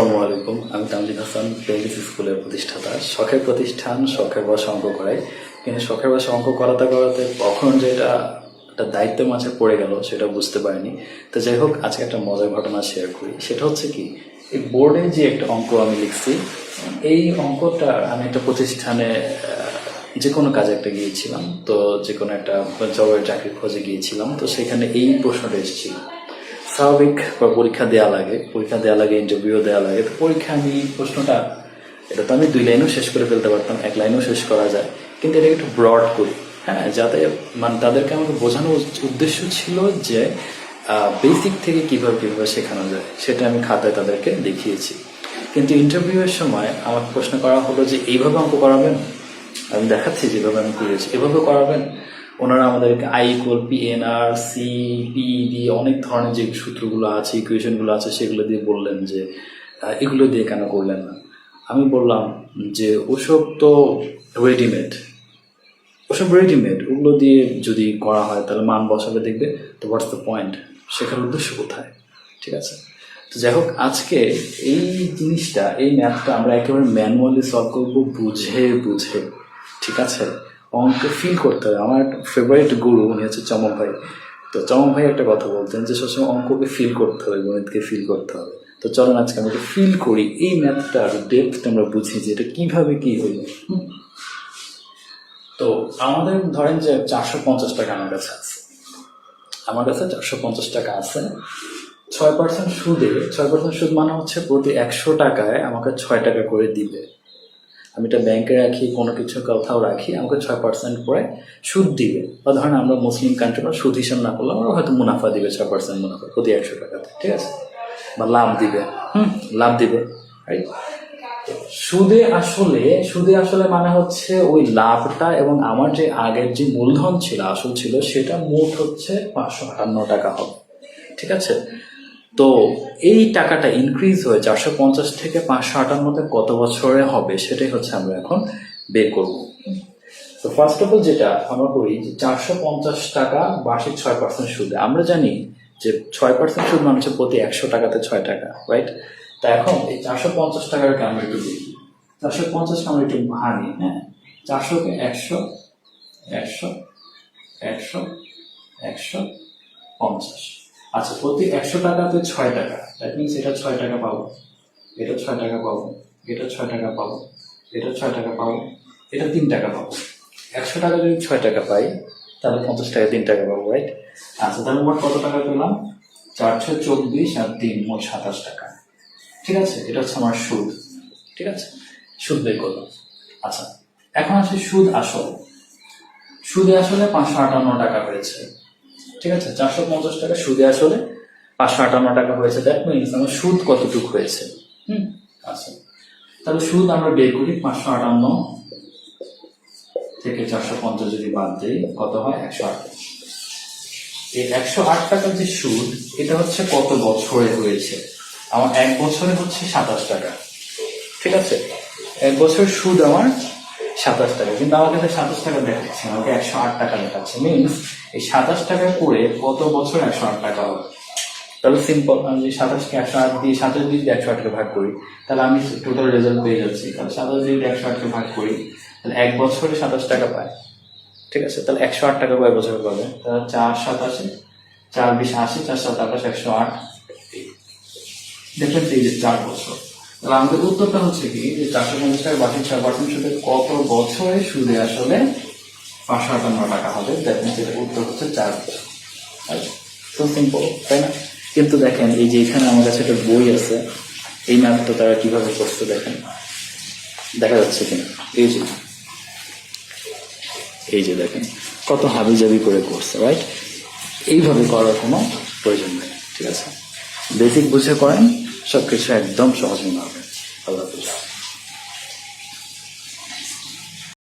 আসসালামু আলাইকুম। আমি তামজিদ হাসান পেলিস স্কুলের প্রতিষ্ঠাতা। শখের প্রতিষ্ঠান, শখের বসে অঙ্ক করাই। কিন্তু শখের বসে অঙ্ক করাতে করাতে কখন যেটা একটা দায়িত্বের মাঝে পড়ে গেল, সেটা বুঝতে পারিনি। তো যাই হোক, আজকে একটা মজার ঘটনা শেয়ার করি। সেটা হচ্ছে কি, এই বোর্ডে যে একটা অঙ্ক আমি লিখছি, এই অঙ্কটা আমি একটা প্রতিষ্ঠানে যে কোনো কাজে একটা গিয়েছিলাম। তো যে কোনো একটা জবের চাকরি খোঁজে গিয়েছিলাম। তো সেখানে এই প্রশ্নটা এসেছিল। স্বাভাবিক বা পরীক্ষা দেওয়া লাগে, পরীক্ষা দেওয়া লাগে ইন্টারভিউ দেওয়া লাগে। তো পরীক্ষা আমি প্রশ্নটা, এটা তো আমি দুই লাইনও শেষ করে ফেলতে পারতাম, এক লাইনও শেষ করা যায়। কিন্তু এটাকে একটু ব্রড করি। হ্যাঁ যাতে মানে তাদেরকে আমাকে বোঝানোর উদ্দেশ্য ছিল যে বেসিক থেকে কীভাবে কীভাবে শেখানো যায়, সেটা আমি খাতায় তাদেরকে দেখিয়েছি। কিন্তু ইন্টারভিউয়ের সময় আমার প্রশ্ন করা হলো যে, এইভাবে অঙ্ক করাবেন? আমি দেখাচ্ছি যেভাবে আমি করেছি। এভাবে করাবেন? ওনারা আমাদেরকে I equal P N R C P D অনেক ধরনের যে সূত্রগুলো আছে ইকুয়েশনগুলো আছে, সেগুলো দিয়ে বললেন যে এগুলো দিয়ে কেন করলেন না? আমি বললাম যে, ওসব তো রেডিমেড ওসব রেডিমেড ওগুলো দিয়ে যদি করা হয়, তাহলে মান বসাবে দেখবে তো হোয়াটস দ্য পয়েন্ট শেখার উদ্দেশ্য কোথায়? ঠিক আছে? তো যাই হোক, আজকে এই জিনিসটা, এই ম্যাথটা আমরা একেবারে ম্যানুয়ালি সলভ করব বুঝে বুঝে। ঠিক আছে? অঙ্ক ফিল করতে হবে আমার একটা ফেভারিট গুরু উনি হচ্ছে চমক ভাই। তো চমক ভাই একটা কথা বলতেন যে, সবসময় অঙ্ককে ফিল করতে হবে, গণিতকে ফিল করতে হবে। তো চলো আজকে আমরা ফিল করি। এই ম্যাথটার ডেপথ আমরা বুঝি যে, এটা কীভাবে কী হইল? তো আমাদের ধরেন যে, চারশো পঞ্চাশ টাকা আমার কাছে আছে। আমার কাছে চারশো পঞ্চাশ টাকা আছে। ছয় পার্সেন্ট সুদে, ছয় পার্সেন্ট সুদ মানে হচ্ছে প্রতি একশো টাকায় আমাকে ছয় টাকা করে দিবে। আমি এটা ব্যাংকে রাখি, কোনো কিছু কোথাও রাখি, আমাকে ছয় পার্সেন্ট করে সুদ দিবে। বা ধরেন আমরা মুসলিম কান্ট্রি সুদ হিসাব না করলে আমরা হয়তো মুনাফা দিবে ছয় পার্সেন্ট মুনাফা, প্রতি একশো টাকাতে, ঠিক আছে? বা লাভ দিবে, হুম, লাভ দিবে সুদে আসলে সুদে আসলে মানে হচ্ছে ওই লাভটা এবং আমার যে আগের যে মূলধন ছিল, আসল ছিল, সেটা মোট হচ্ছে পাঁচশো আটান্ন টাকা হবে, ঠিক আছে? তো এই টাকাটা ইনক্রিজ হয়ে চারশো পঞ্চাশ থেকে পাঁচশো আটান্নতে কত বছরে হবে সেটাই হচ্ছে আমরা এখন বের করব। তো ফার্স্ট অফ অল যেটা আমরা করি যে চারশো পঞ্চাশ টাকা বার্ষিক ছয় পার্সেন্ট সুদে। আমরা জানি যে ছয় পার্সেন্ট সুদ মানে হচ্ছে প্রতি একশো টাকাতে ছয় টাকা রাইট তা এখন এই চারশো পঞ্চাশ টাকাকে আমরা একটু দেখি। চারশো পঞ্চাশকে আমরা একটু ভাঙি হ্যাঁ? চারশোকে একশো একশো একশো একশো পঞ্চাশ। আচ্ছা প্রতি একশো টাকাতে ছয় টাকা। দ্যাট মিনস এটা ছয় টাকা পাবো। এটা ছয় টাকা পাবো। এটা ছয় টাকা পাবো। এটা ছয় টাকা পাবো। এটা তিন টাকা পাবো। একশো টাকা যদি ছয় টাকা পাই, তাহলে পঞ্চাশ টাকা, তিন টাকা পাবো রাইট আচ্ছা তাহলে মোট কত টাকা পেলাম? চারশো চব্বিশ আর তিন, মোট সাতাশ টাকা। ঠিক আছে? এটা হচ্ছে আমার সুদ। ঠিক আছে? সুদ বের করলাম। আচ্ছা এখন আছে সুদ আসল। সুদে আসলে পাঁচশো আটান্ন টাকা হয়েছে। ঠিক আছে? চারশো পঞ্চাশ টাকা সুদে আসলে পাঁচশো আটান্ন টাকা হয়েছে। দ্যাট মিনস আমার সুদ কতটুকু হয়েছে? হুম আচ্ছা। তাহলে সুদ আমরা বের করি পাঁচশো আটান্ন থেকে চারশো পঞ্চাশ যদি বাদ দিই, কত হয়? একশো আট। এই একশো আট টাকার যে সুদ, এটা হচ্ছে কত বছরে হয়েছে? আমার এক বছরে হচ্ছে সাতাশ টাকা। ঠিক আছে? এক বছর সুদ আমার সাতাশ টাকা। কিন্তু আমার কাছে সাতাশ টাকা দেখাচ্ছে আমাকে একশো আট টাকা দেখাচ্ছে। মিনস এই সাতাশ টাকা করে কত বছর একশো আট টাকা হবে? তাহলে সিম্পল আমি যদি সাতাশকে একশো আট দিয়ে, সাতাশ দিয়ে যদি একশো আটকে ভাগ করি, তাহলে আমি টোটাল রেজাল্ট পেয়ে যাচ্ছি। তাহলে সাতাশ দিয়ে যদি একশো আটকে ভাগ করি, তাহলে এক বছরে সাতাশ টাকা পায়। ঠিক আছে? তাহলে একশো আট টাকা কয় বছরে পাবে? তাহলে চার সাতাশে, চার বিশ আশি, চার সাত আঠাশ, একশো আট। দেখবেন এই যে চার বছর। তাহলে আমাদের উত্তরটা হচ্ছে কি, যে চারশো পঞ্চাশ টাকা বার্ষিক পার্সেন্ট কত বছরে সুদে আসলে পাঁচশো আটান্ন টাকা হবে? দেখেন এটা উত্তর হচ্ছে চার বছর। সিম্পল তাই না? কিন্তু দেখেন, এই যে এখানে আমার কাছে একটা বই আছে, এই ম্যাথটা তারা কীভাবে করছে দেখেন। দেখা যাচ্ছে কিনা? এই যে এই যে দেখেন, কত হাবিজাবি করে করছে রাইট এইভাবে করার কোনো প্রয়োজন নেই, ঠিক আছে? বেসিক বুঝে করেন সব কিছু একদম সহজ মনে হবে Falando já.